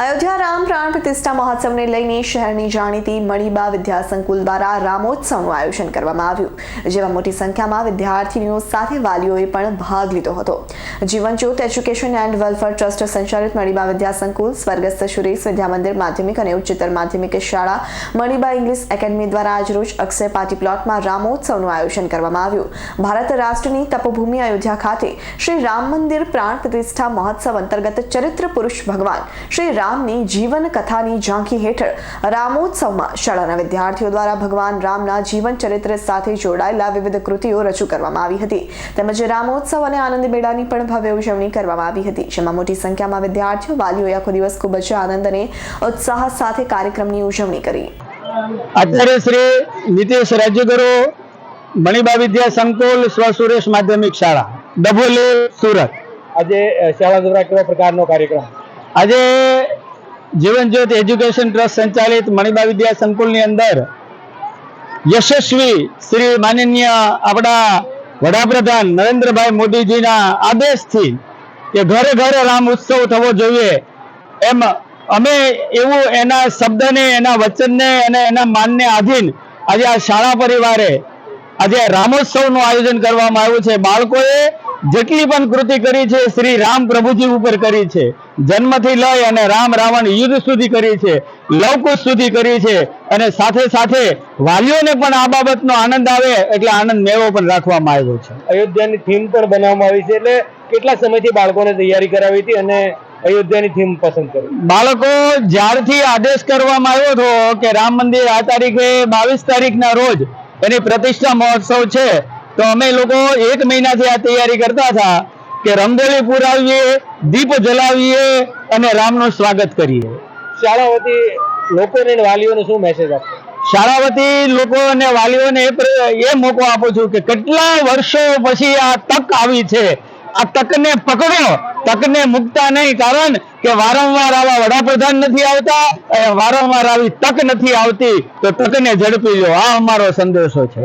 અયોધ્યા રામ પ્રાણ પ્રતિષ્ઠા મહોત્સવને લઈને શહેરની જાણીતી મણિબા વિદ્યાસંકુલ દ્વારા રામોત્સવનું આયોજન કરવામાં આવ્યું, જેમાં મોટી સંખ્યામાં વિદ્યાર્થીનીઓ સાથે વાલીઓએ પણ ભાગ લીધો હતો. Jeevanjyot education and welfare trust સંચાલિત મણિબા વિદ્યાસંકુલ, સ્વર્ગસ્થ સુરેશ વિદ્યામંદિર માધ્યમિક અને ઉચ્ચતર માધ્યમિક શાળા, મણિબા ઇંગ્લિશ એકેડમી દ્વારા આજરોજ અક્ષય પાટી પ્લોટમાં રામોત્સવનું આયોજન કરવામાં આવ્યું. ભારત રાષ્ટ્રની તપભૂમિ અયોધ્યા ખાતે શ્રી રામ મંદિર પ્રાણ પ્રતિષ્ઠા મહોત્સવ અંતર્ગત ચરિત્ર પુરુષ ભગવાન શ્રી રામની જીવન કથાની ઝાંખી હેઠળ રામોત્સવમાં શાળાના વિદ્યાર્થીઓ દ્વારા ભગવાન રામના જીવન ચરિત્ર સાથે જોડાયેલા વિવિધ કૃતિઓ રજૂ કરવામાં આવી હતી. તેમજ રામોત્સવ અને આનંદ મેળાની પણ ભવ્ય ઉજવણી કરવામાં આવી હતી. જેમાં મોટી સંખ્યામાં વિદ્યાર્થીઓ વાલીઓએ આખો દિવસ ખૂબ જ આનંદ અને ઉત્સાહ સાથે કાર્યક્રમની ઉજવણી કરી. આચાર્ય શ્રી નીતિશ રાજ્યગુરુ મણિબા વિદ્યા સંકુલ સ્વ સુરેશ માધ્યમિક શાળા ડભોલી સુરત. આજે શાળા દ્વારા કેવા પ્રકારનો કાર્યક્રમ? આજે જીવન જ્યોત એજ્યુકેશન ટ્રસ્ટ સંચાલિત મણિબા વિદ્યા સંકુલની અંદર યશસ્વી શ્રી માનનીય આપણા વડાપ્રધાન નરેન્દ્રભાઈ મોદીજીના આદેશથી કે ઘરે ઘરે રામ ઉત્સવ થવો જોઈએ. એમ અમે એવું એના શબ્દને, એના વચનને અને એના માનને આધીન આજે આ શાળા પરિવારે આજે રામોત્સવનું આયોજન કરવામાં આવ્યું છે. બાળકોએ જેટલી પણ કૃતિ કરી છે શ્રી રામ પ્રભુજી ઉપર કરી છે. જન્મથી લઈ અને રામ રાવણ યુદ્ધ સુધી કરી છે લવકુશ સુધી કરી છે. અને સાથે સાથે વાલીઓને પણ આ બાબતનો આનંદ આવે એટલે આનંદ મેળો પણ રાખવામાં આવ્યો છે. અયોધ્યાની થીમ પણ બનાવવામાં આવી છે એટલે કેટલા સમયથી બાળકોને તૈયારી કરાવી હતી અને અયોધ્યાની થીમ પસંદ કરી? બાળકો જ્યારથી આદેશ કરવામાં આવ્યો હતો કે રામ મંદિર આ તારીખે બાવીસ તારીખના રોજ એની પ્રતિષ્ઠા મહોત્સવ છે તો અમે લોકો એક મહિનાથી આ તૈયારી કરતા હતા કે રંગોળી પુરાવીએ દીપ જલાવીએ અને રામનું સ્વાગત કરીએ. શાળા વતી લોકોને વાલીઓને શું મેસેજ આપશો શાળા વતી લોકો અને વાલીઓને એ મોકો આપું છું કે કેટલા વર્ષો પછી આ તક આવી છે. આ તકને પકડો તકને મુકતા નહીં કારણ કે વારંવાર આવા વડાપ્રધાન નથી આવતા વારંવાર આવી તક નથી આવતી તો તકને ઝડપી લો. આ અમારો સંદેશો છે.